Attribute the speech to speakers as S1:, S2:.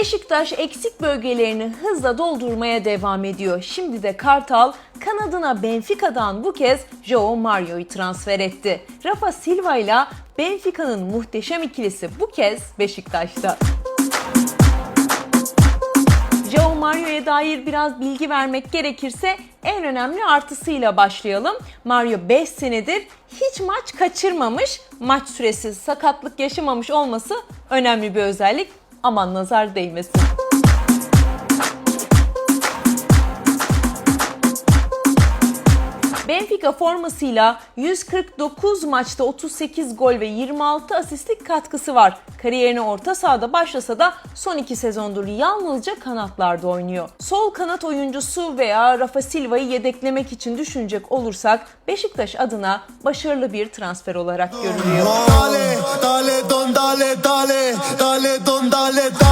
S1: Beşiktaş eksik bölgelerini hızla doldurmaya devam ediyor. Şimdi de Kartal kanadına Benfica'dan bu kez Joao Mario'yu transfer etti. Rafa Silva ile Benfica'nın muhteşem ikilisi bu kez Beşiktaş'ta. Joao Mario'ya dair biraz bilgi vermek gerekirse en önemli artısıyla başlayalım. Mario 5 senedir hiç maç kaçırmamış, maç süresi sakatlık yaşamamış olması önemli bir özellik. Aman nazar değmesin. Benfica formasıyla 149 maçta 38 gol ve 26 asistlik katkısı var. Kariyerine orta sahada başlasa da son iki sezondur yalnızca kanatlarda oynuyor. Sol kanat oyuncusu veya Rafa Silva'yı yedeklemek için düşünecek olursak Beşiktaş adına başarılı bir transfer olarak görülüyor.
S2: Ándale, dale.